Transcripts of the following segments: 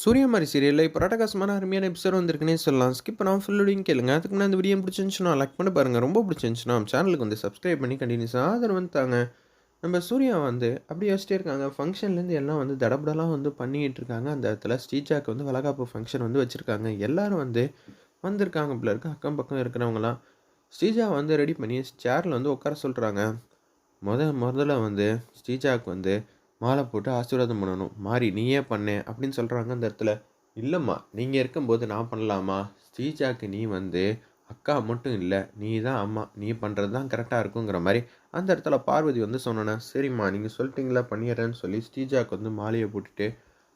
சூரியமாரி சீரியலில் இப்போ ராட்டகாசமான அருமையான எபிசோட் வந்திருக்குன்னே சொல்லலாம். ஸ்கிப் பண்ணாமல் ஃபுல்லோடையும் கேளுங்க. அதுக்கு முன்னாடி இந்த வீடியோ பிடிச்சிருந்துச்சுன்னா லைக் பண்ணி பாருங்கள் ரொம்ப பிடிச்சிருந்துச்சுன்னா நம்ம சேனலுக்கு வந்து சப்ஸ்கிரைப் பண்ணி கண்டினியூஸாக ஆதரவு வந்துட்டாங்க நம்ம சூர்யா வந்து அப்படி யோசிச்சிட்டே இருக்காங்க. ஃபங்க்ஷன்லேருந்து எல்லாம் வந்து தடபடலாம் வந்து பண்ணிக்கிட்டு இருக்காங்க. அந்த இடத்துல ஸ்ரீஜாக்கு வந்து வளகாப்பு ஃபங்க்ஷன் வந்து வச்சுருக்காங்க. எல்லோரும் வந்து வந்திருக்காங்க போல இருக்க. அக்கம் பக்கம் இருக்கிறவங்களாம் ஸ்ரீஜா வந்து ரெடி பண்ணி சேரில் வந்து உட்கார சொல்கிறாங்க முத முதல்ல வந்து ஸ்ரீஜாவுக்கு வந்து மாலை போட்டு ஆசீர்வாதம் பண்ணணும். மாறி நீயே பண்ணு அப்படின்னு சொல்கிறாங்க அந்த இடத்துல. இல்லைம்மா நீங்கள் இருக்கும்போது நான் பண்ணலாமா? ஸ்ரீஜாக்கு நீ வந்து அக்கா மட்டும் இல்லை நீ தான் அம்மா நீ பண்ணுறது தான் கரெக்டாக இருக்குங்கிற மாதிரி அந்த இடத்துல பார்வதி வந்து சொன்னோன்னே சரிம்மா நீங்கள் சொல்லிட்டீங்களா பண்ணிடுறேன்னு சொல்லி ஸ்ரீஜாக்கு வந்து மாலையை போட்டுட்டு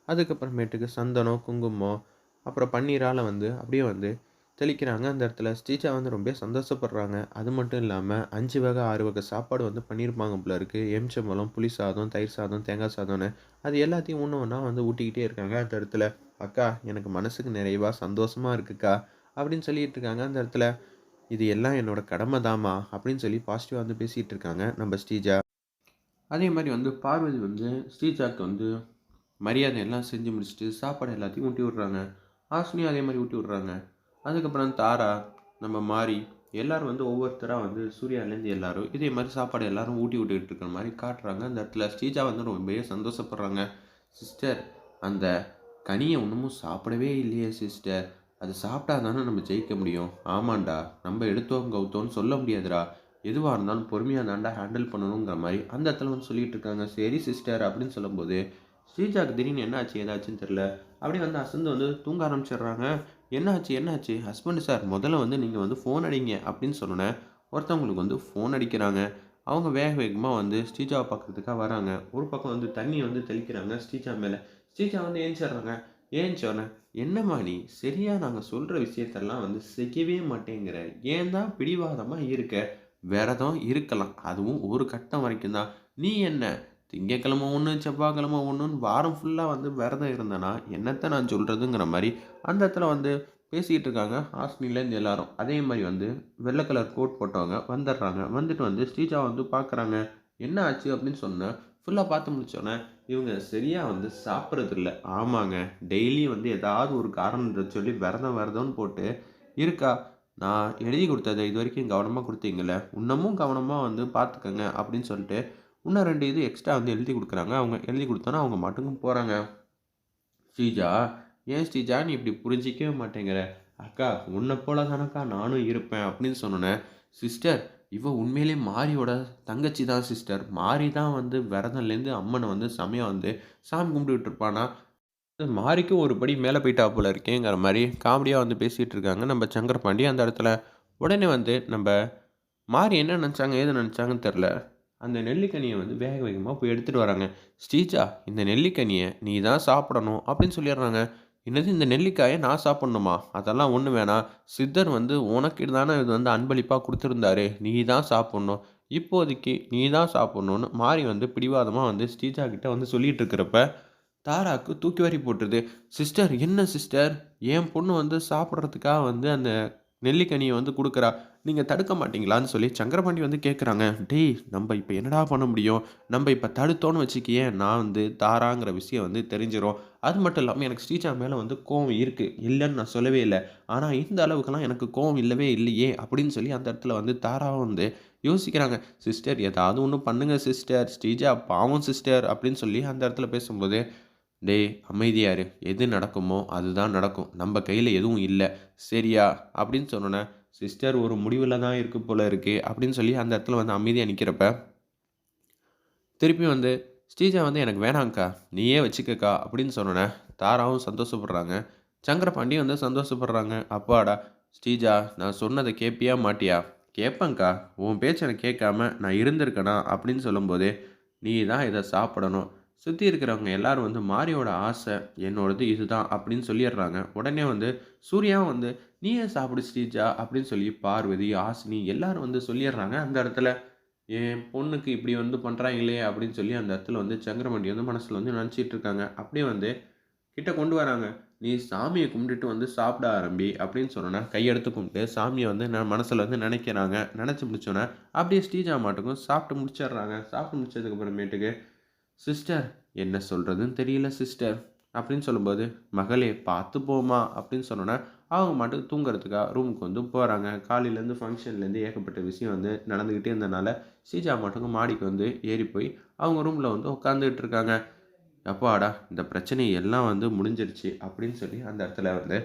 அதுக்கப்புறமேட்டுக்கு சந்தனம் குங்குமம் அப்புறம் பன்னீரால் வந்து அப்படியே வந்து தெளிக்கிறாங்க. அந்த இடத்துல ஸ்ரீஜா வந்து ரொம்ப சந்தோஷப்படுறாங்க. அது மட்டும் இல்லாமல் அஞ்சு வகை ஆறு வகை சாப்பாடு வந்து பண்ணியிருப்பாங்க போல இருக்குது எம்ச்சம்பழம் புளி சாதம் தயிர் சாதம் தேங்காய் சாதம்னு. அது எல்லாத்தையும் ஒன்று ஒன்றா வந்து ஊட்டிக்கிட்டே இருக்காங்க. அந்த இடத்துல அக்கா எனக்கு மனசுக்கு நிறைவாக சந்தோஷமாக இருக்குக்கா அப்படின்னு சொல்லிட்டு இருக்காங்க. அந்த இடத்துல இது எல்லாம் என்னோட கடமை தாமா அப்படின்னு சொல்லி பாசிட்டிவாக வந்து பேசிகிட்டு இருக்காங்க நம்ம ஸ்ரீஜா. அதே மாதிரி வந்து பார்வதி வந்து ஸ்ரீஜாக்கு வந்து மரியாதை எல்லாம் செஞ்சு முடிச்சுட்டு சாப்பாடு எல்லாத்தையும் ஊட்டி விட்றாங்க. ஆசினியும் அதே மாதிரி ஊட்டி விட்றாங்க. அதுக்கப்புறம் தாரா நம்ம மாறி எல்லோரும் வந்து ஒவ்வொருத்தராக வந்து சூர்யாலேருந்து எல்லாரும் இதே மாதிரி சாப்பாடு எல்லோரும் ஊட்டி விட்டுக்கிட்டு இருக்கிற மாதிரி காட்டுறாங்க. அந்த இடத்துல ஸ்ரீஜா வந்து ரொம்பவே சந்தோஷப்படுறாங்க. சிஸ்டர் அந்த கனியை ஒன்றுமும் சாப்பிடவே இல்லையே சிஸ்டர் அது சாப்பிட்டா தானே நம்ம ஜெயிக்க முடியும். ஆமாண்டா நம்ம எடுத்தோம் கவுத்தோன்னு சொல்ல முடியாதுடா. எதுவாக இருந்தாலும் பொறுமையாக தாண்டா ஹேண்டில் பண்ணணுங்கிற மாதிரி அந்த இடத்துல வந்து சொல்லிட்டு இருக்காங்க. சரி சிஸ்டர் அப்படின்னு சொல்லும்போது ஸ்ரீஜாக்கு திடீர்னு என்ன ஆச்சு ஏதாச்சுன்னு தெரில அப்படியே வந்து அசந்து வந்து தூங்க ஆரம்பிச்சிடுறாங்க. என்னாச்சு என்னாச்சு? ஹஸ்பண்ட் சார் முதல்ல வந்து நீங்கள் வந்து ஃபோன் அடிங்க அப்படின்னு சொன்னோன்னே ஒருத்தவங்களுக்கு வந்து ஃபோன் அடிக்கிறாங்க. அவங்க வேக வேகமாக வந்து ஸ்ரீஜாவை பார்க்குறதுக்காக வராங்க. ஒரு பக்கம் வந்து தண்ணி வந்து தெளிக்கிறாங்க ஸ்ரீஜா மேலே. ஸ்ரீஜா வந்து ஏஞ்சிடுறாங்க ஏஞ்சோன்னே என்னம்மா நீ? சரியாக நாங்கள் சொல்கிற விஷயத்தெல்லாம் வந்து செய்யவே மாட்டேங்கிற. ஏன் தான் பிடிவாதமாக இருக்க? விரதம் இருக்கலாம். அதுவும் ஒரு கட்டம் வரைக்கும் தான் நீ என்ன? திங்கக்கிழமை ஒன்று செவ்வாய்க்கிழமை ஒன்றுன்னு வாரம் ஃபுல்லாக வந்து விரதம் இருந்தேன்னா என்னத்தை நான் சொல்கிறதுங்கிற மாதிரி அந்த இடத்துல வந்து பேசிக்கிட்டு இருக்காங்க ஹாஸ்பிட்டலேருந்து எல்லாரும். அதே மாதிரி வந்து வெள்ளை கலர் கோட் போட்டவங்க வந்துடுறாங்க. வந்துட்டு வந்து ஸ்ரீஜா வந்து பார்க்குறாங்க என்ன ஆச்சு அப்படின்னு சொன்னேன் ஃபுல்லாக பார்த்து முடிச்சோன்னே இவங்க சரியாக வந்து சாப்பிட்றது இல்லை ஆமாங்க டெய்லி வந்து ஏதாவது ஒரு காரணத்தை சொல்லி விரதம் விரதம்னு போட்டு இருக்கா? நான் எழுதி கொடுத்ததை இது வரைக்கும் கவனமாக கொடுத்தீங்களே இன்னமும் கவனமாக வந்து பார்த்துக்கங்க அப்படின்னு சொல்லிட்டு இன்னும் ரெண்டு இது எக்ஸ்ட்ரா வந்து எழுதி கொடுக்குறாங்க. அவங்க எழுதி கொடுத்தோன்னா அவங்க மட்டுக்கும் போகிறாங்க ஸ்ரீஜா ஏன் ஸ்ரீஜா நீ இப்படி புரிஞ்சிக்கவே மாட்டேங்கிற? அக்கா உன்னை போல தானக்கா நானும் இருப்பேன். அப்படின்னு சொன்னேன் சிஸ்டர் இவ உண்மையிலே மாரியோட தங்கச்சி தான் சிஸ்டர் மாரி தான் வந்து விரதம்லேருந்து அம்மனை வந்து சமயம் வந்து சாமி கும்பிட்டுட்டு இருப்பானா மாரிக்கும் ஒரு படி மேலே போயிட்டா போல இருக்கேங்கிற மாதிரி காமெடியாக வந்து பேசிகிட்டு இருக்காங்க. நம்ம சங்கரபாண்டி அந்த இடத்துல உடனே வந்து நம்ம மாறி என்ன நினச்சாங்க ஏது நினச்சாங்கன்னு தெரில அந்த நெல்லிக்கனியை வந்து வேக வேகமாக போய் எடுத்துகிட்டு வராங்க. ஸ்ரீஜா இந்த நெல்லிக்கனியை நீ தான் சாப்பிடணும் அப்படின்னு சொல்லிடுறாங்க. என்னது இந்த நெல்லிக்காயை நான் சாப்பிட்ணுமா? அதெல்லாம் ஒன்று வேணாம். சித்தர் வந்து உனக்கு தானே இது வந்து அன்பளிப்பாக கொடுத்துருந்தாரு. நீ தான் சாப்பிட்ணும். இப்போதைக்கு நீ தான் சாப்பிட்ணுன்னு மாறி வந்து பிடிவாதமாக வந்து ஸ்ரீஜா கிட்டே வந்து சொல்லிகிட்டு இருக்கிறப்ப தாராக்கு தூக்கி வாரி போட்டுருது. சிஸ்டர் என்ன சிஸ்டர்? என் பொண்ணு வந்து சாப்பிட்றதுக்காக வந்து அந்த நெல்லிக்கனியை வந்து கொடுக்குறா. நீங்கள் தடுக்க மாட்டீங்களான்னு சொல்லி சங்கரபாண்டி வந்து கேட்குறாங்க டேய் நம்ம இப்போ என்னடா பண்ண முடியும்? நம்ம இப்போ தடுத்தோன்னு வச்சுக்கியே நான் வந்து தாராங்கிற விஷயம் வந்து தெரிஞ்சிடும் அது மட்டும் இல்லாமல் எனக்கு ஸ்ரீஜா மேலே வந்து கோவம் இருக்குது இல்லைன்னு நான் சொல்லவே இல்லை. ஆனால் இந்த அளவுக்குலாம் எனக்கு கோவம் இல்லவே இல்லையே அப்படின்னு சொல்லி அந்த இடத்துல வந்து தாராவை வந்து யோசிக்கிறாங்க. சிஸ்டர் ஏதாவது ஒன்று பண்ணுங்கள் சிஸ்டர். ஸ்ரீஜா பாவம் சிஸ்டர் அப்படின்னு சொல்லி அந்த இடத்துல பேசும்போது டேய் அமைதியாரு எது நடக்குமோ அதுதான் நடக்கும். நம்ம கையில் எதுவும் இல்லை. சரியா? அப்படின்னு சொன்னோன்னே சிஸ்டர் ஒரு முடிவில் தான் இருக்குது போல இருக்குது அப்படின்னு சொல்லி அந்த இடத்துல வந்து அமைதியாக நிற்கிறப்ப திருப்பி வந்து ஸ்ரீஜா வந்து எனக்கு வேணாங்க்கா. நீயே வச்சுக்கக்கா அப்படின்னு சொன்னோன்னே தாராவும் சந்தோஷப்படுறாங்க. சங்கரபாண்டி வந்து சந்தோஷப்படுறாங்க. அப்பாடா ஸ்ரீஜா நான் சொன்னதை கேட்பியா மாட்டியா? கேட்பேங்க்கா உன் பேச்சு கேட்காம நான் இருந்திருக்கேனா? அப்படின்னு சொல்லும்போது நீ தான் இதை சாப்பிடணும். சுற்றி இருக்கிறவங்க எல்லாரும் வந்து மாரியோட ஆசை என்னோடது இதுதான் அப்படின்னு சொல்லிடுறாங்க. உடனே வந்து சூர்யா வந்து நீயே சாப்பிடு ஸ்ரீஜா அப்படின்னு சொல்லி பார்வதி ஆசினி எல்லாரும் வந்து சொல்லிடுறாங்க. அந்த இடத்துல என் பொண்ணுக்கு இப்படி வந்து பண்ணுறாங்களே அப்படின்னு சொல்லி அந்த இடத்துல வந்து சங்கரமண்டி வந்து மனசில் வந்து நினச்சிட்டு இருக்காங்க. அப்படியே வந்து கிட்ட கொண்டு வராங்க. நீ சாமியை கும்பிட்டுட்டு வந்து சாப்பிட ஆரம்பி அப்படின்னு சொன்னோன்னா கையெடுத்து கும்பிட்டு சாமியை வந்து நான் மனசில் வந்து நினைக்கிறாங்க. நினச்சி முடிச்சோன்னே அப்படியே ஸ்ரீஜா மாட்டுக்கும் சாப்பிட்டு முடிச்சிடுறாங்க. சாப்பிட்டு முடிச்சதுக்கப்புறமேட்டுக்கு சிஸ்டர் என்ன சொல்கிறதுன்னு தெரியல சிஸ்டர் அப்படின்னு சொல்லும்போது மகளே பார்த்து போமா அப்படின்னு சொன்னோன்னே அவங்க மாட்டுக்கு தூங்குறதுக்காக ரூமுக்கு வந்து போகிறாங்க காலையிலேருந்து ஃபங்க்ஷன்லேருந்து ஏகப்பட்ட விஷயம் வந்து நடந்துக்கிட்டே இருந்தனால ஸ்ரீஜா மட்டும் மாடிக்கு வந்து ஏறி போய் அவங்க ரூமில் வந்து உட்காந்துக்கிட்டு இருக்காங்க. அப்பாடா இந்த பிரச்சனை எல்லாம் வந்து முடிஞ்சிருச்சு அப்படின்னு சொல்லி அந்த இடத்துல வந்து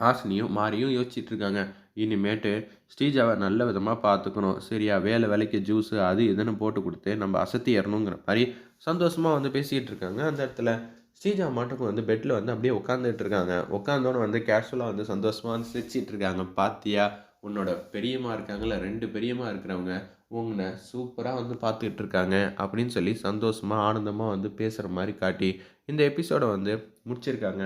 ஹாசினியும் மாரியும் யோசிச்சுட்டு இருக்காங்க. இனிமேட்டு ஸ்ரீஜாவை நல்ல விதமாக பார்த்துக்கணும். சரியா வேலை வேலைக்கு ஜூஸு அது இதுன்னு போட்டு கொடுத்து நம்ம அசத்தி ஏறணுங்கிற மாதிரி சந்தோஷமாக வந்து பேசிகிட்டு இருக்காங்க. அந்த இடத்துல ஸ்ரீஜா மாட்டுக்கும் வந்து பெட்டில் வந்து அப்படியே உட்காந்துட்டு இருக்காங்க. உட்காந்தோன்னு வந்து கேஷுவலாக வந்து சந்தோஷமாக வந்து சிரிச்சிட்டு இருக்காங்க. பாத்தியா உன்னோட பெரியம்மா இருக்காங்கல்ல ரெண்டு பெரியம்மா இருக்கிறவங்க உங்களை சூப்பராக வந்து பார்த்துக்கிட்டு இருக்காங்க அப்படின்னு சொல்லி சந்தோஷமாக ஆனந்தமாக வந்து பேசுகிற மாதிரி காட்டி இந்த எபிசோடை வந்து முடிச்சிருக்காங்க.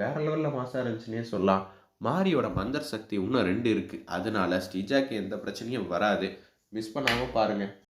வேற லெவலில் மாசாக இருந்துச்சுன்னே சொல்லலாம். மாரியோட மந்தர் சக்தி இன்னும் ரெண்டு இருக்குது அதனால ஸ்ரீஜாக்கு எந்த பிரச்சனையும் வராது. மிஸ் பண்ணாமல் பாருங்கள்